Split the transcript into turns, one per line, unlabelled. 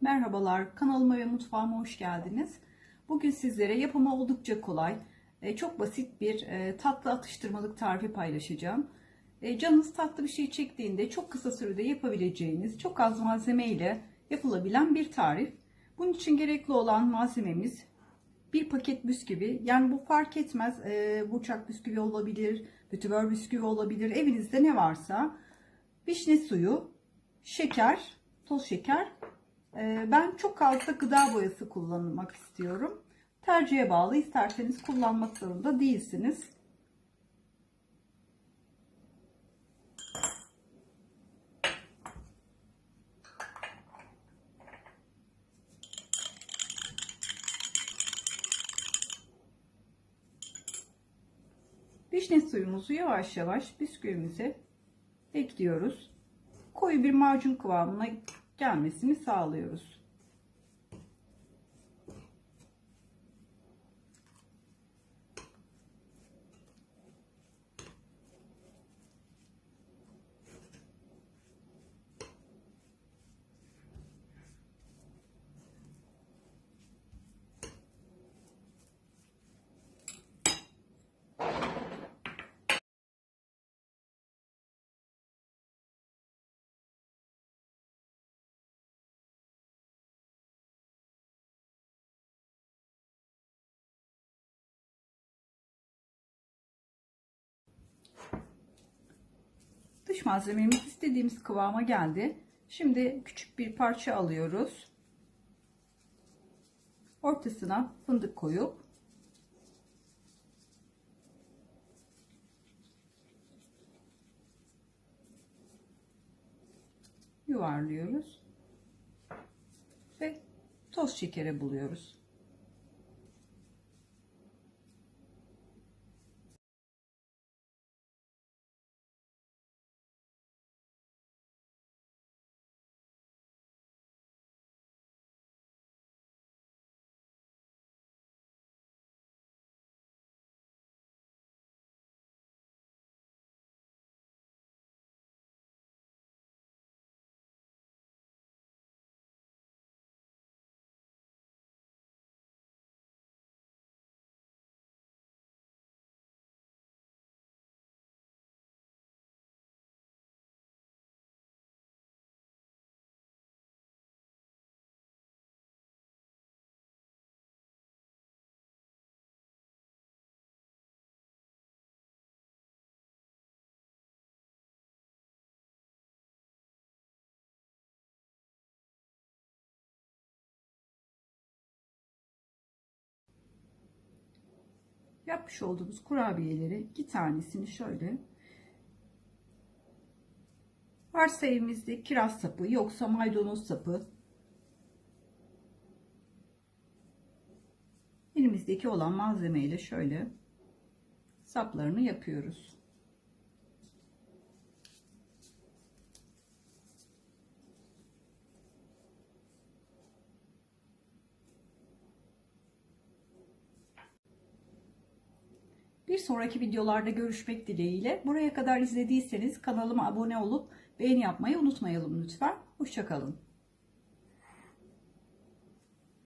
Merhabalar, kanalıma ve mutfağıma hoş geldiniz. Bugün sizlere yapımı oldukça kolay, e, çok basit bir e, tatlı atıştırmalık tarifi paylaşacağım. E, Canınız tatlı bir şey çektiğinde çok kısa sürede yapabileceğiniz, çok az malzeme ile yapılabilen bir tarif. Bunun için gerekli olan malzememiz bir paket bisküvi. Yani bu fark etmez. Burçak bisküvi olabilir, bütüver bisküvi olabilir. Evinizde ne varsa vişne suyu, şeker, toz şeker Ben çok fazla gıda boyası kullanmak istiyorum. Tercihe bağlı isterseniz kullanmak zorunda değilsiniz. Vişne suyumuzu yavaş yavaş bisküvimize ekliyoruz. Koyu bir macun kıvamına gelmesini sağlıyoruz. Dış malzememiz istediğimiz kıvama geldi. Şimdi küçük bir parça alıyoruz. Ortasına fındık koyup yuvarlıyoruz ve toz şekere buluyoruz. Yapmış olduğumuz kurabiyeleri iki tanesini şöyle varsa evimizde kiraz sapı yoksa maydanoz sapı elimizdeki olan malzemeyle şöyle saplarını yapıyoruz. Bir sonraki videolarda görüşmek dileğiyle. Buraya kadar izlediyseniz kanalıma abone olup beğeni yapmayı unutmayalım lütfen. Hoşçakalın.